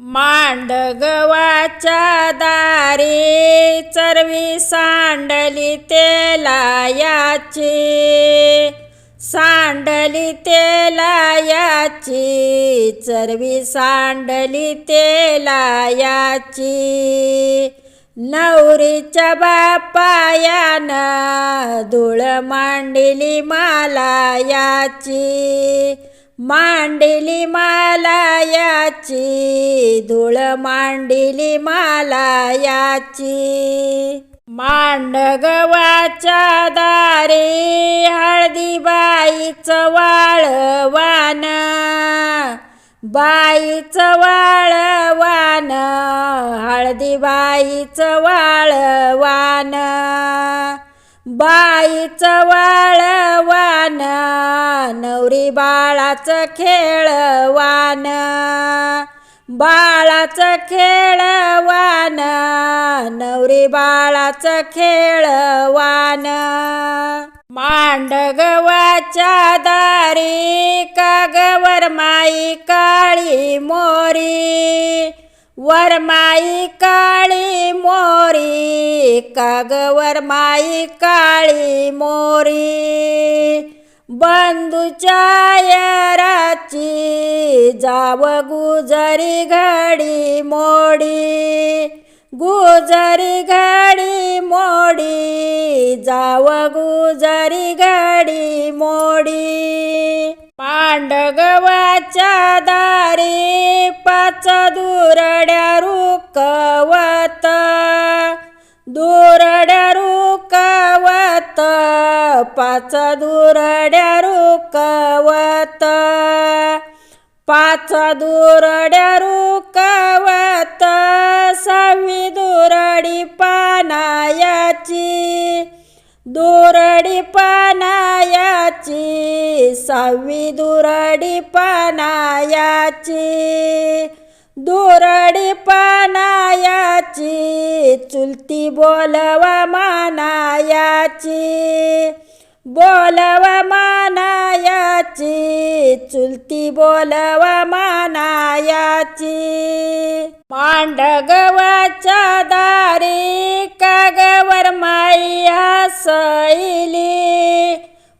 मांडगवाच्या दारी चरवी सांडली तेलायाची सांडली तेलायाची चरवी सांडली तेलायाची नवरीच्या बापायानं धूळ मांडली मालायाची. मांडली मालायाची धूळ मांडली मालायाची. मांडगवाच्या दारी हळदी बाईचं वाळवान बाईचं वाळवान हळदी बाईचं वाळवान बाईचं वाळवान बाळाचं खेळवान बाळाचं खेळवान नवरी बाळाचं खेळवान. मांडगवाच्या दारी कागवर माई काळी मोरी वरमाई काळी मोरी कागवर माई काळी मोरी. बंधूच्या यराची जाव गुजरी घडी मोडी. गुजरी घडी मोडी जाव गुजरी घडी मोडी. पांडगवाच्या दारी पाच दुरड्या रुकव पाच दुरड्या रुकवत. पाच दुरड्या रुकवत. सहावी दुरडी पानायाची. दुरडी पानायाची. सहावी दुरडी पानायाची. दुरडी पानायाची. चुलती बोलवा मानायाची. बोलवा मानायाची चुलती बोलवा मानायाची. मांडगवाच्या दारी कागवर माई हसैली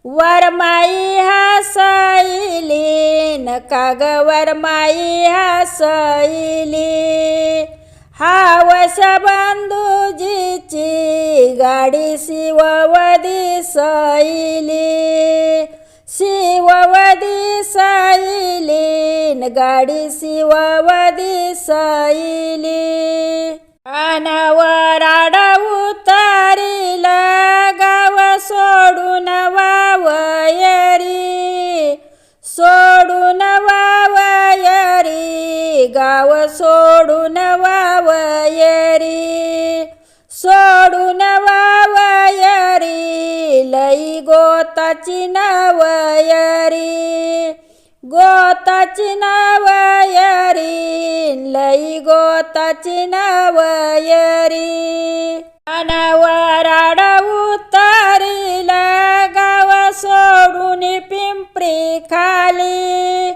वरमाई हसैली न कागवर माई हसैली हावस बंधूजीची गाडी शिववदी साईली शिववदी सैली न गाडी शिववदी साईली अनवर उतारील नवयरी लई गोताची नवयरी गोताची नवयरी लई गोताची नवयरी अनवराड उतरीला गाव सोडून पिंपरी खाली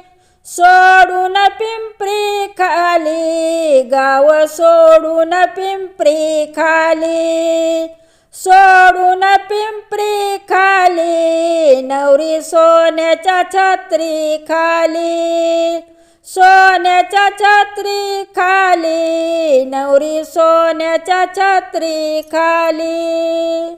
सोडून पिंपरी खाली गाव सोडून पिंपरी खाली. सोडून पिंपरी खाली नवरी सोन्याच्या छत्री खाली. सोन्याच्या छत्री खाली नवरी सोन्याच्या छत्री खाली.